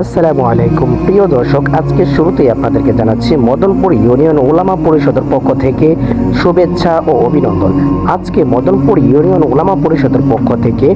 আসসালামু আলাইকুম। প্রিয় দর্শক, আজকে শুরুতেই আপনাদেরকে জানাচ্ছি মদনপুর ইউনিয়ন ওলামা পরিষদের পক্ষ থেকে শুভেচ্ছা ও অভিনন্দন। আজকে মদনপুর ইউনিয়ন ওলামা পরিষদের পক্ষ থেকে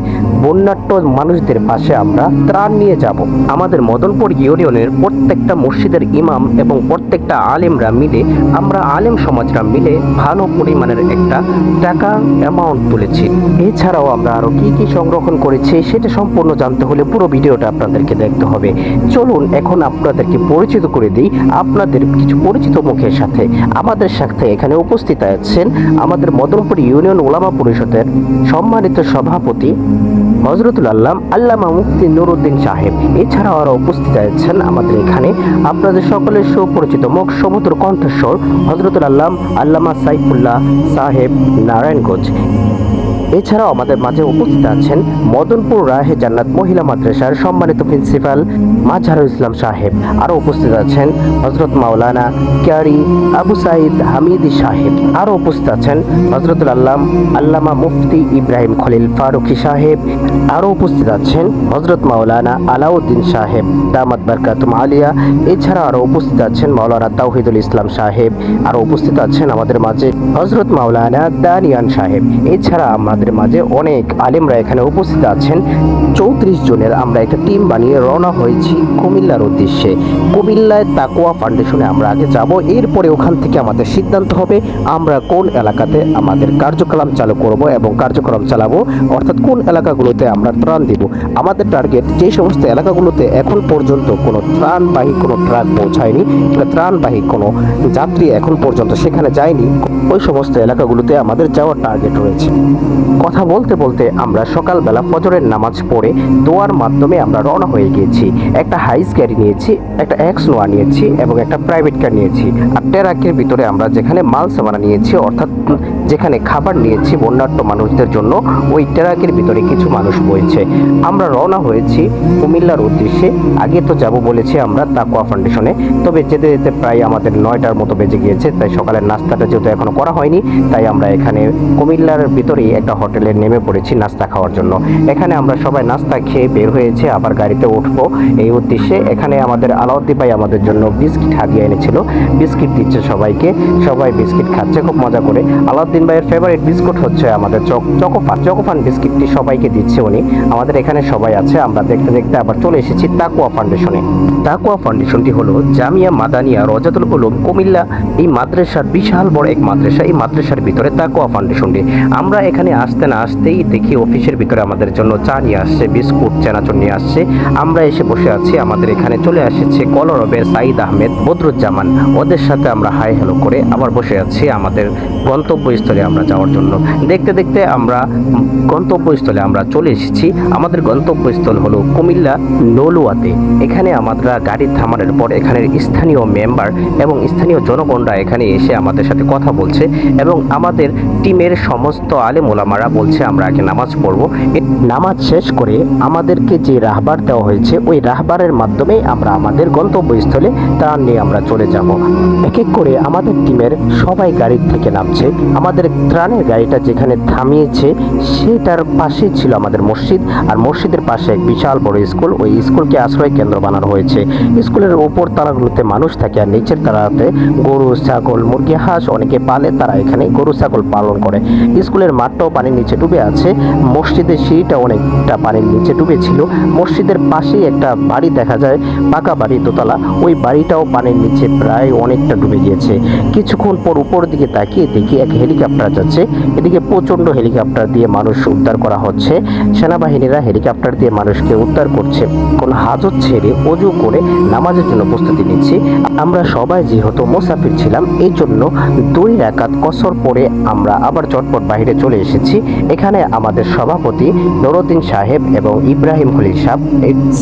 বন্যাট্য মানুষদের পাশে আমরা ত্রাণ নিয়ে যাব। আমাদের মদনপুর ইউনিয়নের প্রত্যেকটা মসজিদের ইমাম এবং প্রত্যেকটা আলেমরা মিলে, আমরা আলেম সমাজরা মিলে ভালো পরিমাণের একটা টাকা অ্যামাউন্ট তুলেছি। এছাড়াও আমরা আরও কি কি সংরক্ষণ করেছি, সেটা সম্পূর্ণ জানতে হলে পুরো ভিডিওটা আপনাদেরকে দেখতে হবে। চলুন, এখন আপনাদেরকে পরিচিত করে দিই আপনাদের কিছু পরিচিত মুখের সাথে। আমাদের সাথে এখানে উপস্থিত আছেন আমাদের মদনপুর ইউনিয়ন ওলামা পরিষদের সম্মানিত সভাপতি হজরতুল আল্লাম আল্লামা মুফতি নুরুদ্দিন সাহেব। এছাড়াও আরও উপস্থিত আছেন আমাদের এখানে আপনাদের সকলের সুপরিচিত মুখ সমুদ্র কণ্ঠস্বর হজরতুল আল্লাম আল্লামা সাইফুল্লাহ সাহেব নারায়ণগঞ্জ। এছাড়াও আমাদের মাঝে উপস্থিত আছেন মদনপুর রাহে জান্নাত মহিলা মাদ্রাসার সম্মানিত প্রিন্সিপাল মাজহারুল ইসলাম সাহেব। আরও উপস্থিত আছেন হজরত মাওলানা ক্যারি আবু সাইদ হামিদি সাহেব। আরও উপস্থিত আছেন হজরতুল আল্লাম আল্লামা মুফতি ইব্রাহিম খলিল ফারুকি সাহেব। আরও উপস্থিত আছেন হজরত মাওলানা আলাউদ্দিন সাহেব, দামাত বারকাতুম আলিয়া। এছাড়া আরও উপস্থিত আছেন মাওলানা তাওহিদুল ইসলাম সাহেব। আরও উপস্থিত আছেন আমাদের মাঝে হজরত মাওলানা দানিয়ান সাহেব। এছাড়া আমাদের মাঝে অনেক আলেমরা এখানে উপস্থিত আছেন। চৌত্রিশ জনের আমরা একটা টিম বানিয়ে রওনা হয়েছি কুমিল্লার উদ্দেশ্যে। কুমিল্লায় তাকুয়া ফাউন্ডেশনে আমরা আগে যাব, এরপরে ওখান থেকে আমাদের সিদ্ধান্ত হবে আমরা কোন এলাকাতে আমাদের কার্যক্রম চালু করব এবং কার্যক্রম চালাবো, অর্থাৎ কোন এলাকাগুলোতে আমরা ত্রাণ দিব। আমাদের টার্গেট যে সমস্ত এলাকাগুলোতে এখন পর্যন্ত কোনো ত্রাণবাহী কোনো ট্রাক পৌঁছায়নি ত্রাণবাহী কোনো যাত্রী এখন পর্যন্ত সেখানে যায়নি, ওই সমস্ত এলাকাগুলোতে আমাদের যাওয়ার টার্গেট রয়েছে। কথা বলতে বলতে আমরা সকালবেলা ফজরের নামাজ পড়ে দোয়ার মাধ্যমে আমরা রওনা হয়ে গিয়েছি। একটা হাইস গাড়ি নিয়েছি, একটা এক্স নোয়া নিয়েছি এবং একটা প্রাইভেট কার নিয়েছি। আর টেরাকের ভিতরে আমরা যেখানে মাল সামানা নিয়েছি, অর্থাৎ যেখানে খাবার নিয়েছি বন্যাট্য মানুষদের জন্য, ওই টেরাকের ভিতরে কিছু মানুষ বইছে। আমরা রওনা হয়েছি কুমিল্লার উদ্দেশ্যে। আগে তো যাব বলেছি আমরা তাকুয়া ফাউন্ডেশনে, তবে যেতে যেতে প্রায় আমাদের নয়টার মতো বেজে গিয়েছে, তাই সকালের নাস্তাটা যেহেতু এখনও করা হয়নি, তাই আমরা এখানে কুমিল্লার ভিতরেই একটা হোটেলে নেমে পড়েছি নাস্তা খাওয়ার জন্য। এখানে আমরা সবাই নাস্তা খেয়ে বের হয়েছে, আবার গাড়িতে উঠবো। এই উদ্দেশ্যে এখানে আমাদের আলাউদ্দি ভাই আমাদের জন্য বিস্কিট হারিয়ে এনেছিল। বিস্কিট দিচ্ছে সবাইকে, সবাই বিস্কিট খাচ্ছে, খুব মজা করে। আলাউদ্দিন ভাইয়ের ফেভারিট বিস্কুট হচ্ছে আমাদের চক চকোফান চকোফান বিস্কিটটি সবাইকে দিচ্ছে উনি। আমাদের এখানে সবাই আছে, আমরা দেখতে দেখতে আবার চলে এসেছি তাকুয়া ফাউন্ডেশনে। তাকুয়া ফাউন্ডেশনটি হলো জামিয়া মাদানিয়া রজাতুল উলুম কুমিল্লা, এই মাদ্রাসার বিশাল বড় এক মাদ্রাসা, এই মাদ্রাসার ভিতরে তাকুয়া ফাউন্ডেশনটি। আমরা এখানে আসতে না আসতেই দেখি অফিসের ভিতরে আমাদের জন্য চা নিয়ে আসছে, বিস্কুট, চানাচুর নিয়ে আসছে। আমরা এসে বসে আছি, আমাদের এখানে চলে এসেছে কলরবের সাইদ আহমেদ বদরুজ্জামান। ওদের সাথে আমরা হাই হ্যালো করে আবার বসে আছি আমাদের গন্তব্যস্থলে আমরা যাওয়ার জন্য। দেখতে দেখতে আমরা গন্তব্যস্থলে আমরা চলে এসেছি। আমাদের গন্তব্যস্থল হলো কুমিল্লা নলুয়াতে। এখানে আমরা গাড়ি থামানোর পর এখানের স্থানীয় মেম্বার এবং স্থানীয় জনগণরা এখানে এসে আমাদের সাথে কথা বলছে এবং আমাদের টিমের সমস্ত আলেম ওলামারা বলছে, আমরা আগে নামাজ পড়ব। নামাজ শেষ করে আমাদেরকে যে রাহবার দেওয়া হয়েছে, ওই রাহবারের মাধ্যমে আমরা আমাদের গন্তব্যস্থলে ত্রাণ নিয়ে আমরা চলে যাব। এক এক করে আমাদের টিমের সবাই গাড়ির থেকে নামছে। আমাদের ত্রাণের গাড়িটা যেখানে থামিয়েছে, সেটার পাশেই ছিল আমাদের মসজিদ। আর মসজিদের পাশে এক বিশাল বড় স্কুল। ওই স্কুলকে আশ্রয় কেন্দ্র বানানো হয়েছে। স্কুলের ওপর তালাগুলোতে মানুষ থাকে আর নিচের তালাতে গরু, ছাগল, মুরগি, হাঁস, অনেকে পালে তারা এখানে গরু, ছাগল পালন করে। স্কুলের মাঠটাও পানির নিচে ডুবে আছে। মসজিদের সিঁড়িটা অনেকটা পানির নিচে ডুবে ছিল মসজিদের পাশেই একটা বাড়ি দেখা যায়, পাকা বাড়ি দোতলা। ওই বাড়িটাও পানির নিচে প্রায় অনেকটা ডুবে গিয়েছে। কিছুক্ষণ পর উপর দিকে তাকিয়ে দেখি এক হেলিকপ্টার যাচ্ছে। এদিকে প্রচণ্ড হেলিকপ্টার দিয়ে মানুষ উদ্ধার করা হচ্ছে। সেনাবাহিনীরা হেলিকপ্টার দিয়ে মানুষকে উদ্ধার করছে। কোন হাজত ছেড়ে অজু করে নামাজের জন্য প্রস্তুতি নিচ্ছি। আমরা সবাই যেহেতু মোসাফির ছিলাম এই জন্য দুই রাকাত কসর পরে আমরা আবার চটপট বাইরে চলে এসেছি। এখানে আমাদের সভাপতি নুরুদ্দিন সাহেব এবং ইব্রাহিম খলিল সাহেব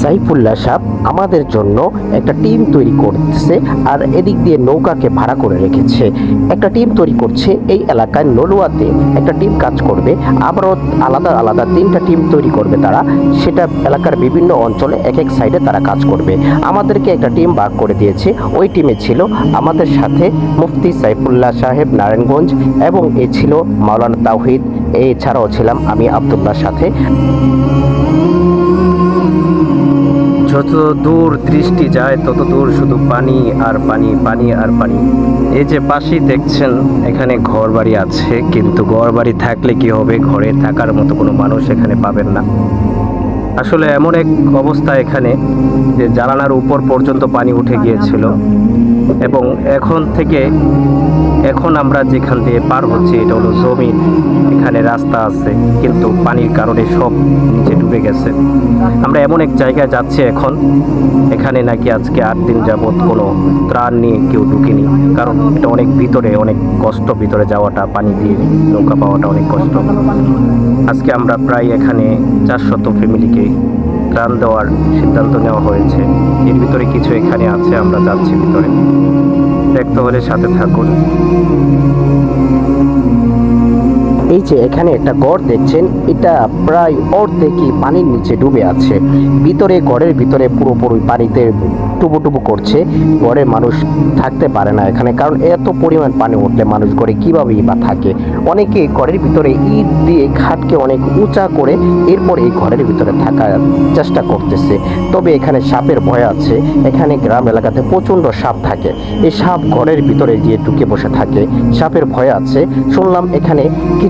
সাইফুল্লাহ সাহেব আমাদের জন্য একটা টিম তৈরি করতেছে আর এদিক দিয়ে নৌকাকে ভাড়া করে রেখেছে। একটা টিম তৈরি করছে, এই এলাকায় নলুয়াতে একটা টিম কাজ করবে। আবারও আলাদা আলাদা তিনটা টিম তৈরি করবে তারা। সেটা এলাকার বিভিন্ন অঞ্চলে এক এক সাইডে তারা কাজ করবে। আমাদেরকে একটা টিম ভাগ করে দিয়েছে। ওই টিমে ছিল আমাদের সাথে মুফতি সাইফুল্লাহ সাহেব নারায়ণগঞ্জ এবং এ ছিল মাওলানা তাওহিদ এছাড়াও ছিলাম আমি আবদুল্লাহর সাথে। যত দূর দৃষ্টি যায়, তত দূর শুধু পানি আর পানি পানি আর পানি। এই যে পাশেই দেখছেন, এখানে ঘর বাড়ি আছে, কিন্তু ঘর বাড়ি থাকলে কি হবে? ঘরে থাকার মতো কোনো মানুষ এখানে পাবেন না। আসলে এমন এক অবস্থা এখানে যে জানালার উপর পর্যন্ত পানি উঠে গিয়েছিল। এবং এখন থেকে এখন আমরা যেখান দিয়ে পার হচ্ছি এটা হলো জমিন। এখানে রাস্তা আছে কিন্তু পানির কারণে সব নিচে ডুবে গেছে। আমরা এমন এক জায়গায় যাচ্ছি এখন এখানে নাকি আজকে আট দিন যাবৎ কোনো ত্রাণ নিয়ে কেউ ঢুকেনি। কারণ এটা অনেক ভিতরে অনেক কষ্ট ভিতরে যাওয়াটা পানি দিয়ে নৌকা পাওয়াটা অনেক কষ্ট। আজকে আমরা প্রায় এখানে চারশত ফ্যামিলিকে ত্রাণ দেওয়ার সিদ্ধান্ত নেওয়া হয়েছে। এর ভিতরে কিছু এখানে আছে, আমরা যাচ্ছি ভিতরে। দেখতে হলে সাথে থাকুন। এই যে এখানে একটা গড় দেখছেন, এটা প্রায় অর্ধেকই পানির নিচে ডুবে আছে। ভিতরে গড়ের ভিতরে পুরোপুরি পানিতে টুবু টুবু করছে। গড়ের মানুষ থাকতে পারে না এখানে, কারণ এত পরিমাণ পানি উঠলে মানুষ গড়ে কীভাবেই বা থাকে। অনেকে ঘরের ভিতরে ইট দিয়ে খাটকে অনেক উঁচা করে এরপর এই ঘরের ভিতরে থাকার চেষ্টা করতেছে। তবে এখানে সাপের ভয় আছে। এখানে গ্রাম এলাকাতে প্রচণ্ড সাপ থাকে। এই সাপ ঘরের ভিতরে গিয়ে ঢুকে বসে থাকে। সাপের ভয় আছে। শুনলাম এখানে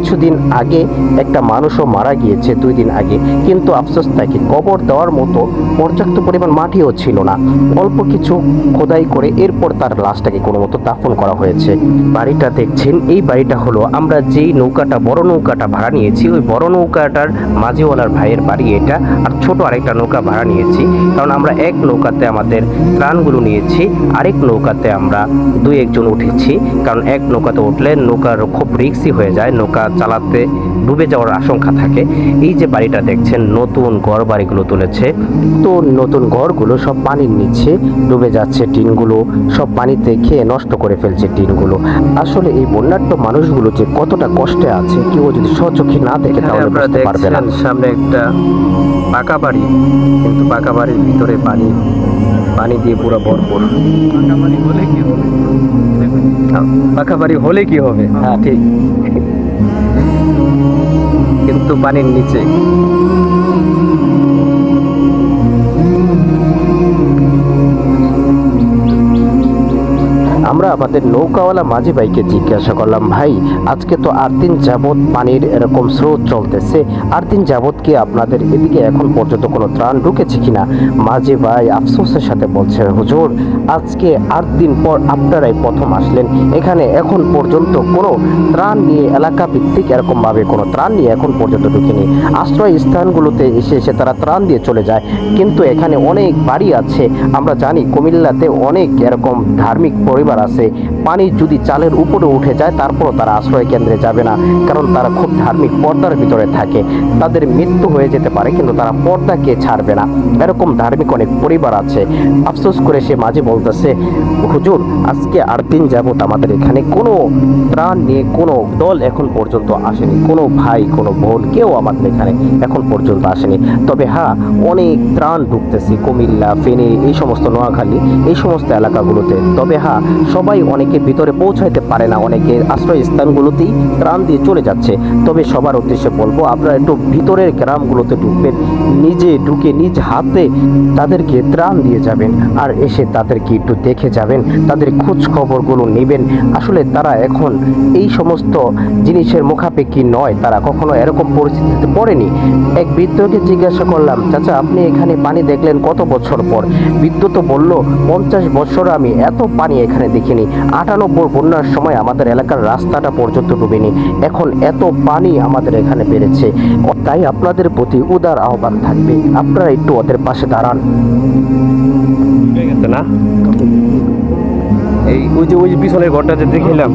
কিছুদিন আগে একটা মানুষও মারা গিয়েছে দুই দিন আগে। কিন্তু আফসোস, তাকে কবর দেওয়ার মতো পর্যাপ্ত পরিমাণ মাটিও ছিল না। অল্প কিছু খোদাই করে এরপর তার লাশটাকে কোনো মতো দাফন করা হয়েছে। বাড়িটা দেখছেন, এই বাড়িটা হলো আমরা যেই নৌকাটা, বড় নৌকাটা ভাড়া নিয়েছি, ওই বড় নৌকাটার মাঝিওয়ালার ভাইয়ের বাড়ি এটা, আর ছোট আরেকটা নৌকা ভাড়া নিয়েছি। কারণ আমরা এক নৌকাতে আমাদের ত্রাণগুলো নিয়েছি, আরেক নৌকাতে আমরা দুই একজন উঠেছি। কারণ এক নৌকাতে উঠলে নৌকার খুব রিক্সি হয়ে যায়, নৌকা চালাতে ডুবে যাওয়ার আশঙ্কা থাকে। এই যে বাড়িটা দেখছেন নতুন ঘর বাড়িগুলো তুলেছে। তো নতুন ঘরগুলো সব পানির নিচে ডুবে যাচ্ছে টিনগুলো সব পানিতে খেয়ে নষ্ট করে ফেলছে টিনগুলো। আসলে এই বন্যাট্য মানুষগুলো যে কতটা কষ্টে আছে কেউ যদি স্বচক্ষে না দেখে তাহলে বুঝতে পারবে না। সামনে একটা পাকা বাড়ি কিন্তু পাকা বাড়ির ভিতরে পানি পানি দিয়ে পুরো ভরপুর। পাকা বাড়ি হলে কি হবে? হ্যাঁ ঠিক। কিন্তু নিচে। আমাদের নৌকাওয়ালা মাঝি ভাইকে জিজ্ঞাসা করলাম, ভাই, আজকে তো আট দিন যাবৎ পানির এরকম স্রোত চলতেছে, আট দিন যাবৎ কি আপনাদের এদিকে এখন পর্যন্ত কোনো ত্রাণ ঢুকেছে কিনা? মাঝি ভাই আফসোসের সাথে বলছে, হুজুর, আজকে আট দিন পর আপনারাই প্রথম আসলেন। এখানে এখন পর্যন্ত কোনো ত্রাণ নিয়ে এলাকা ভিত্তিক এরকমভাবে কোনো ত্রাণ নিয়ে এখন পর্যন্ত ঢুকেনি। আশ্রয় স্থানগুলোতে এসে এসে তারা ত্রাণ দিয়ে চলে যায়। কিন্তু এখানে অনেক বাড়ি আছে। আমরা জানি কুমিল্লাতে অনেক এরকম ধার্মিক পরিবার আছে। পানি যদি চালের উপরে উঠে যায়, তারপরও তারা আশ্রয় কেন্দ্রে যাবে না। কারণ তারা খুব ধার্মিক পর্দার ভিতরে থাকে। তাদের মৃত্যু হয়ে যেতে পারে, কিন্তু তারা পর্দাকে ছাড়বে না। এরকম ধার্মিক অনেক পরিবার আছে। আফসোস করে সে মাঝে বলতেছে, হুজুর, আজকে আট দিন যাবত আমাদের এখানে কোনো ত্রাণ নিয়ে কোনো দল এখন পর্যন্ত আসেনি। কোনো ভাই, কোনো বোন, কেউ আমাদের এখানে এখন পর্যন্ত আসেনি। তবে হ্যাঁ অনেক ত্রাণ ঢুকতেছে। কুমিল্লা, ফেনী, এই সমস্ত নোয়াখালী, এই সমস্ত এলাকাগুলোতে। তবে হ্যাঁ সবাই অনেকে ভিতরে পৌঁছাইতে পারে না, অনেকে আশ্রয় স্থানগুলোতেই ত্রাণ দিয়ে চলে যাচ্ছে। তবে সবার উদ্দেশ্যে বলব, আপনারা একটু ভিতরের গ্রামগুলোতে ঢুকবেন, নিজে ঢুকে নিজ হাতে তাদেরকে ত্রাণ দিয়ে যাবেন আর এসে তাদেরকে একটু দেখে যাবেন, তাদের খোঁজ খবরগুলো নেবেন। আসলে তারা এখন এই সমস্ত জিনিসের মুখাপেক্ষি নয়, তারা কখনো এরকম পরিস্থিতিতে পড়েনি। এক বৃদ্ধকে জিজ্ঞাসা করলাম, চাচা, আপনি এখানে পানি দেখলেন কত বছর পর? বৃদ্ধ তো বলল, পঞ্চাশ বছর আমি এত পানি এখানে দেখিনি। আটানব্বই বন্যার সময় আমাদের এলাকার রাস্তাটা পর্যন্ত ডুবেনি। এখন এত পানি আমাদের এখানে বেড়েছে। তাই আপনাদের প্রতি উদার আহ্বান থাকবে। আপনারা একটু ওদের পাশে দাঁড়ান। না? এই ওই যে ওই পিছনের ঘরটা যে দেখলাম।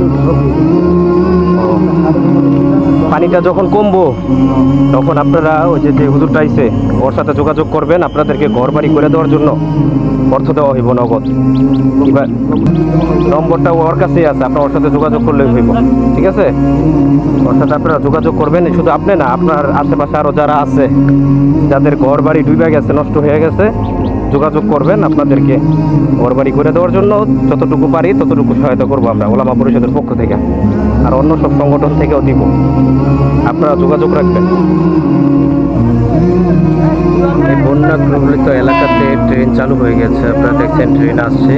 পানিটা যখন কমবো, তখন আপনারা ওই যে হুজুরটা আইছে, ওর সাথে যোগাযোগ করবেন আপনাদেরকে ঘর বাড়ি করে দেওয়ার জন্য। অর্থ দেওয়া হইব নগদ। কিবা নম্বরটা ওর কাছেই আছে, আপনার ওর সাথে যোগাযোগ করলে হইব। ঠিক আছে? ওর সাথে আপনারা যোগাযোগ করবেন, শুধু আপনি না, আপনার আশেপাশে আরও যারা আছে, যাদের ঘর বাড়ি ডুবে গেছে, নষ্ট হয়ে গেছে, যোগাযোগ করবেন আপনাদেরকে। ঘর বাড়ি করে দেওয়ার জন্য যতটুকু পারি, ততটুকু সহায়তা করব আমরা, ওলামা পরিষদের পক্ষ থেকে। আর অন্য সব সংগঠন থেকেও দিব। আপনারা যোগাযোগ রাখবেন। বন্যা প্রবলিত এলাকাতে ট্রেন চালু হয়ে গেছে। আপনারা দেখছেন, ট্রেন আসছে।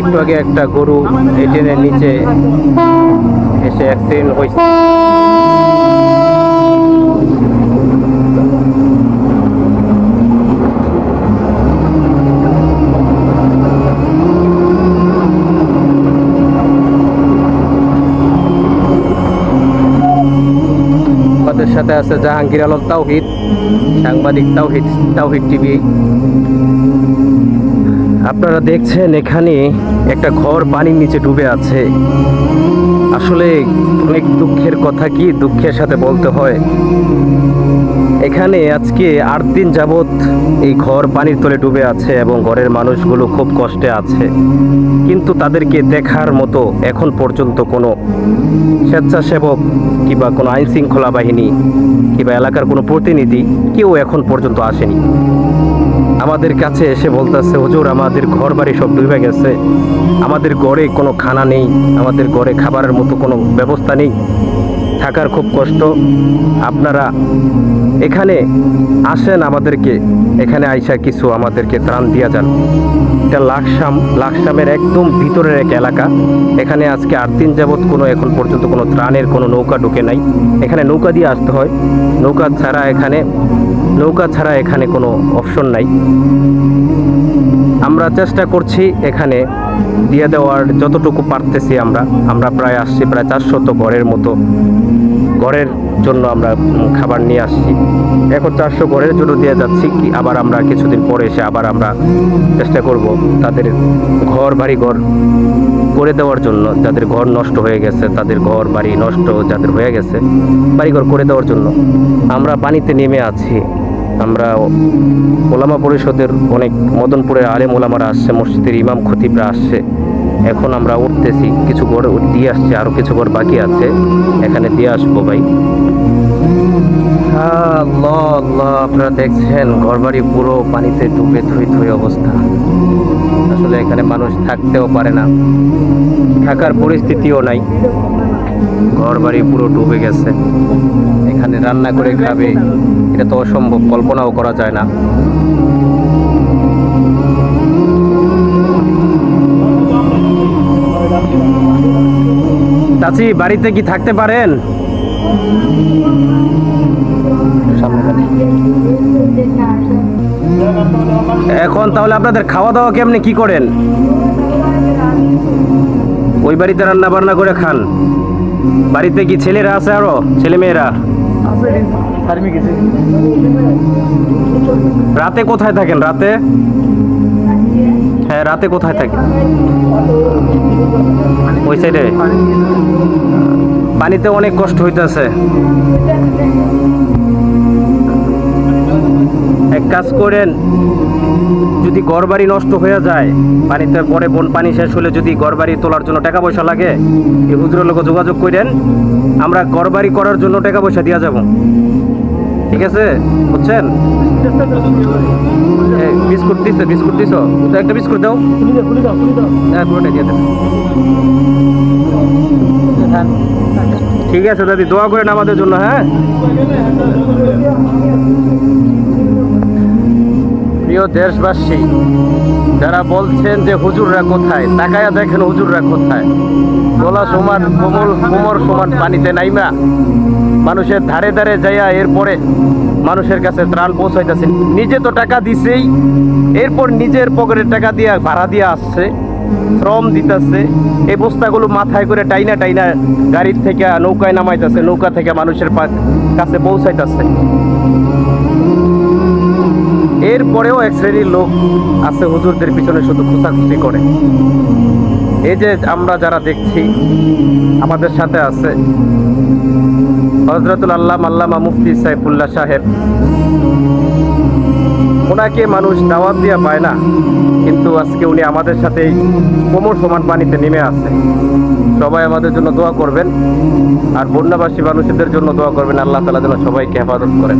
একটু আগে একটা গরু এই ট্রেনের নিচে এসে অ্যাক্সিডেন্ট হয়েছে। সাথে আছে জাহাঙ্গীর আলম তাওহিদ। সাংবাদিক তাওহিদ তাওহিদ টিভি। আপনারা দেখছেন এখানে একটা ঘর পানির নিচে ডুবে আছে। আসলে অনেক দুঃখের কথা কি দুঃখের সাথে বলতে হয়? এখানে আজকে আট দিন যাবৎ এই ঘর পানির তলে ডুবে আছে এবং ঘরের মানুষগুলো খুব কষ্টে আছে। কিন্তু তাদেরকে দেখার মতো এখন পর্যন্ত কোনো স্বেচ্ছাসেবক কিংবা কোনো আইন শৃঙ্খলা বাহিনী কিংবা এলাকার কোনো প্রতিনিধি কেউ এখন পর্যন্ত আসেনি। আমাদের কাছে এসে বলতেছে, হুজুর, আমাদের ঘর বাড়ি সব ডুবে গেছে। আমাদের ঘরে কোনো খানা নেই, আমাদের ঘরে খাবারের মতো কোনো ব্যবস্থা নেই। থাকার খুব কষ্ট। আপনারা এখানে আসেন আমাদেরকে। এখানে আইসা কিছু আমাদেরকে ত্রাণ দিয়া যান। এটা লাকসাম, লাকসামের একদম ভিতরের এক এলাকা। এখানে আজকে আট দিন যাবৎ কোনো এখন পর্যন্ত কোনো ত্রাণের কোনো নৌকা ঢুকে নাই। এখানে নৌকা দিয়ে আসতে হয়। নৌকা ছাড়া এখানে নৌকা ছাড়া এখানে কোনো অপশন নাই। আমরা চেষ্টা করছি এখানে দিয়ে দেওয়ার, যতটুকু পারতেছি আমরা। আমরা প্রায় আসছি, প্রায় চারশত ঘরের মতো। ঘরের জন্য আমরা খাবার নিয়ে আসছি। এখন চারশো ঘরের জন্য দিয়ে যাচ্ছি কি, আবার আমরা কিছুদিন পরে এসে আবার আমরা চেষ্টা করব তাদের ঘর বাড়ি ঘর করে দেওয়ার জন্য। যাদের ঘর নষ্ট হয়ে গেছে, তাদের ঘর বাড়ি নষ্ট যাদের হয়ে গেছে, বাড়িঘর করে দেওয়ার জন্য। আমরা পানিতে নেমে আছি। আমরা ওলামা পরিষদের অনেক মদনপুরের আলেম ওলামারা আসছে, মসজিদের ইমাম খতিবরা আসছে। এখন আমরা উঠতেছি, কিছু ঘর দিয়ে আসছে আরও কিছু ঘর বাকি আছে। এখানে দিয়ে আসব ভাই। আপনারা দেখছেন, ঘরবাড়ি পুরো পানিতে ডুবে থুই থুই অবস্থা। আসলে এখানে মানুষ থাকতেও পারে না। থাকার পরিস্থিতিও নাই। ঘরবাড়ি পুরো ডুবে গেছে। রান্না করে খাবে, এটা তো অসম্ভব, কল্পনাও করা যায় না। চাচি, বাড়িতে কি থাকতে পারেন? এখন তাহলে আপনাদের খাওয়া দাওয়া কেমনি, কি করেন? ওই বাড়িতে রান্না বান্না করে খান। বাড়িতে কি ছেলেরা আছে আরও? ছেলে মেয়েরা রাতে কোথায় থাকেন? রাতে? হ্যাঁ রাতে কোথায় থাকেন? ওই সাইডে পানিতে অনেক কষ্ট হইতেছে। এক কাজ করেন যদি ঘরবাড়ি নষ্ট হয়ে যায়, পানিতে পরে বন পানি শেষ হলে যদি ঘরবাড়ি তোলার জন্য টাকা পয়সা লাগে, এই হুজুরের লোক যোগাযোগ করেন আমরা ঘরবাড়ি করার জন্য টাকা পয়সা দিয়া যাব। ঠিক আছে? বুঝছেন? বিস্কুট দিছে, বিস্কুট দিছ? তো একটা বিস্কুট দাও। হ্যাঁ পুরোটা দিয়ে দেন। ঠিক আছে, দাদি, দোয়া করেন আমাদের জন্য হ্যাঁ? প্রিয় দেশবাসী, যারা বলছেন যে হুজুররা কোথায়, তাকায়া দেখেন হুজুররা কোথায়। গলা সমান, কোমল, কোমর সমান, পানিতে নাইমা। মানুষের ধারে ধারে যাইয়া এরপরে মানুষের কাছে ত্রাণ পৌঁছাইতেছে। নিজে তো টাকা দিছেই, এরপর নিজের পকেটের টাকা দিয়া, ভাড়া দিয়ে আসছে, শ্রম দিতেছে। এই বস্তাগুলো মাথায় করে টাইনা টাইনা গাড়ির থেকে নৌকায় নামাইতেছে, নৌকা থেকে মানুষের কাছে পৌঁছাইতেছে। এরপরেও এক শ্রেণির লোক আছে হুজুরদের পিছনে শুধু খুশাখুশি করে। এই যে আমরা যারা দেখছি, আমাদের সাথে আছে হজরতুল আল্লাহ আল্লামা মুফতি সাইফুল্লাহ সাহেব। ওনাকে মানুষ দাওয়াত দিয়া পায় না, কিন্তু আজকে উনি আমাদের সাথে কোমর সমান পানিতে নেমে আছে। সবাই আমাদের জন্য দোয়া করবেন, আর বন্যাবাসী মানুষদের জন্য দোয়া করবেন, আল্লাহ তালা যেন সবাইকে হেফাজত করেন।